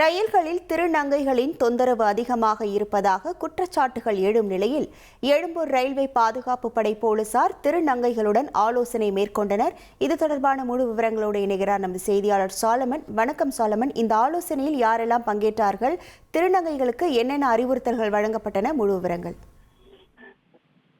ரயில்களில் திருநங்கைகளின் தொந்தரவு அதிகமாக இருப்பதாக குற்றச்சாட்டுகள் எழும் நிலையில் எழும்பூர் ரயில்வே பாதுகாப்பு படை போலீசார் திருநங்கைகளுடன் ஆலோசனை மேற்கொண்டனர். இது தொடர்பான முழு விவரங்களோடு இணைகிறார் நமது செய்தியாளர் சாலமன். வணக்கம் சாலமன். இந்த ஆலோசனையில் யாரெல்லாம் பங்கேற்றார்கள் திருநங்கைகளுக்கு என்னென்ன அறிவுறுத்தல்கள் வழங்கப்பட்டன? முழு விவரங்கள்.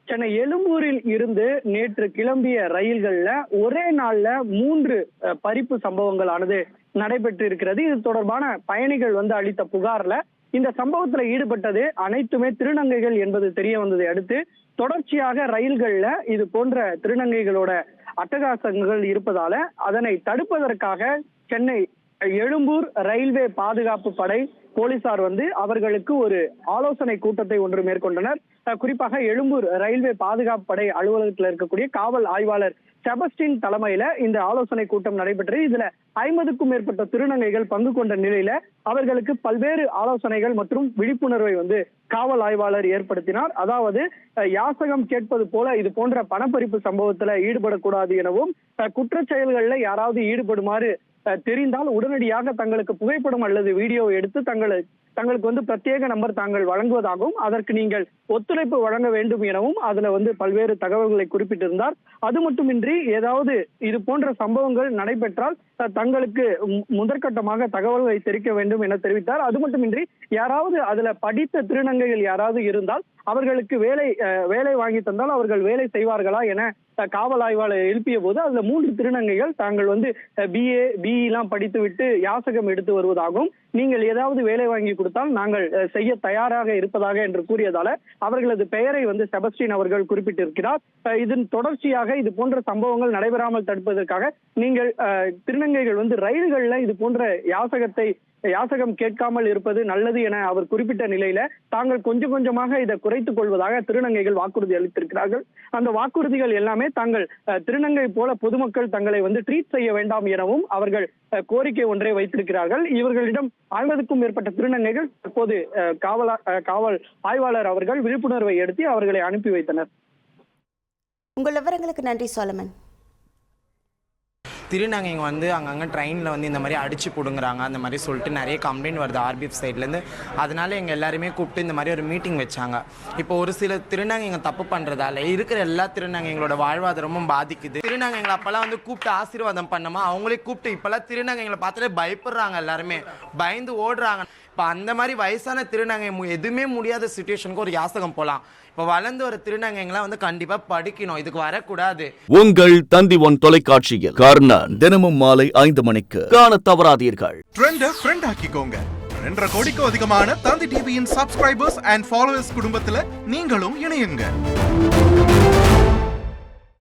சென்னை எழும்பூரில் இருந்து நேற்று கிளம்பிய ரயில்கள்ல ஒரே நாள்ல மூன்று பறிப்பு சம்பவங்களானது நடைபெற்று இருக்கிறது இது தொடர்பான பயணிகள் வந்து அளித்த புகார்ல இந்த சம்பவத்துல ஈடுபட்டது அனைத்துமே திருநங்கைகள் என்பது தெரிய வந்ததை அடுத்து தொடர்ச்சியாக ரயில்கள்ல இது போன்ற திருநங்கைகளோட அட்டகாசங்கள் இருப்பதால அதனை தடுப்பதற்காக சென்னை எழும்பூர் ரயில்வே பாதுகாப்பு படை போலீசார் வந்து அவர்களுக்கு ஒரு ஆலோசனை கூட்டத்தை ஒன்று மேற்கொண்டனர். குறிப்பாக எழும்பூர் ரயில்வே பாதுகாப்பு படை அலுவலகத்தில் இருக்கக்கூடிய காவல் ஆய்வாளர் செபஸ்டின் தலைமையில இந்த ஆலோசனை கூட்டம் நடைபெற்றது. இதுல ஐம்பதுக்கும் மேற்பட்ட திருநங்கைகள் பங்கு கொண்ட நிலையில அவர்களுக்கு பல்வேறு ஆலோசனைகள் மற்றும் விழிப்புணர்வை வந்து காவல் ஆய்வாளர் ஏற்படுத்தினார். அதாவது யாசகம் கேட்பது போல இது போன்ற பணப்பறிப்பு சம்பவத்துல ஈடுபடக்கூடாது எனவும் குற்ற செயல்களில் யாராவது ஈடுபடுமாறு தெரிந்தால் உடனடியாக தங்களுக்கு புகைப்படம் அல்லது வீடியோ எடுத்து தங்களை தங்களுக்கு வந்து பிரத்யேக நம்பர் தாங்கள் வழங்குவதாகவும் அதற்கு நீங்கள் ஒத்துழைப்பு வழங்க வேண்டும் எனவும் அதுல வந்து பல்வேறு தகவல்களை குறிப்பிட்டிருந்தார். அது மட்டுமின்றி ஏதாவது இது போன்ற சம்பவங்கள் நடைபெற்றால் தங்களுக்கு முதற்கட்டமாக தகவல்களை தெரிவிக்க வேண்டும் என தெரிவித்தார். அது மட்டுமின்றி யாராவது அதுல படித்த திருநங்கைகள் யாராவது இருந்தால் அவர்களுக்கு வேலை அஹ், வேலை வாங்கி தந்தால் அவர்கள் வேலை செய்வார்களா என காவல் ஆய்வாளர் எழுப்பிய போது அதுல மூன்று திருநங்கைகள் தாங்கள் வந்து பிஏ பிஇ எல்லாம் படித்து விட்டு யாசகம் எடுத்து வருவதாகவும் நீங்கள் ஏதாவது வேலை வாங்கி கொடுத்தால் நாங்கள் அஹ், செய்ய தயாராக இருப்பதாக என்று கூறியதால அவர்களது பெயரை வந்து செபஸ்டின் அவர்கள் குறிப்பிட்டிருக்கிறார். இதன் தொடர்ச்சியாக இது போன்ற சம்பவங்கள் நடைபெறாமல் தடுப்பதற்காக நீங்கள் திருநங்கைகள் வந்து ரயில்கள்ல இது போன்ற யாசகத்தை யாசகம் கேட்காமல் இருப்பது நல்லது என அவர் குறிப்பிட்ட நிலையில தாங்கள் கொஞ்சம் கொஞ்சமாக இதை குறைத்துக் கொள்வதாக திருநங்கைகள் வாக்குறுதி அளித்திருக்கிறார்கள். அந்த வாக்குறுதிகள் எல்லாமே தாங்கள் திருநங்கை போல பொதுமக்கள் தங்களை வந்து ட்ரீட் செய்ய வேண்டாம் எனவும் அவர்கள் கோரிக்கை ஒன்றை வைத்திருக்கிறார்கள். இவர்களிடம் ஐம்பதுக்கும் மேற்பட்ட திருநங்கைகள் தற்போது காவலா காவல் ஆய்வாளர் அவர்கள் விழிப்புணர்வை எடுத்து அவர்களை அனுப்பி வைத்தனர். உங்கள் விவரங்களுக்கு நன்றி சோலமன் திருநங்கைங்க வந்து அங்கங்கே ட்ரெயினில் வந்து இந்த மாதிரி அடிச்சு பிடுங்குறாங்க. அந்த மாதிரி சொல்லிட்டு நிறைய கம்ப்ளைண்ட் வருது ஆர்பிஎஃப் சைட்லேருந்து அதனால எங்கள் எல்லாருமே கூப்பிட்டு இந்த மாதிரி ஒரு மீட்டிங் வச்சாங்க. இப்போ ஒரு சில திருநங்கைங்க தப்பு பண்ணுறதால இருக்கிற எல்லா திருநங்கைங்களோட வாழ்வாதாரமும் பாதிக்குது. திருநங்கைங்களை அப்போல்லாம் வந்து கூப்பிட்டு ஆசீர்வாதம் பண்ணோமா? அவங்களே கூப்பிட்டு இப்போல்லாம் திருநங்கைங்களை பார்த்தாலே பயப்படுறாங்க எல்லாருமே. பயந்து ஓடுறாங்க. இப்போ அந்த மாதிரி வயசான திருநங்கை எதுவுமே முடியாத சுச்சுவேஷனுக்கு ஒரு யாசகம் போகலாம் இப்போ வளர்ந்து வர திருநங்கைங்களாம் வந்து கண்டிப்பாக படிக்கணும். இதுக்கு வரக்கூடாது. உங்கள் தந்தி ஒன் தொலைக்காட்சியில். கர்ணன் தினமும் மாலை ஐந்து மணிக்கு. காண தவறாதீர்கள். ட்ரெண்ட ஃப்ரெண்ட் ஆக்கிக்கோங்க. ரெண்டரை கோடிக்கும் அதிகமான தந்தி டிவியின் சப்ஸ்கிரைபர்ஸ் அண்ட் ஃபாலோவர்ஸ் குடும்பத்துல நீங்களும் இணையுங்க.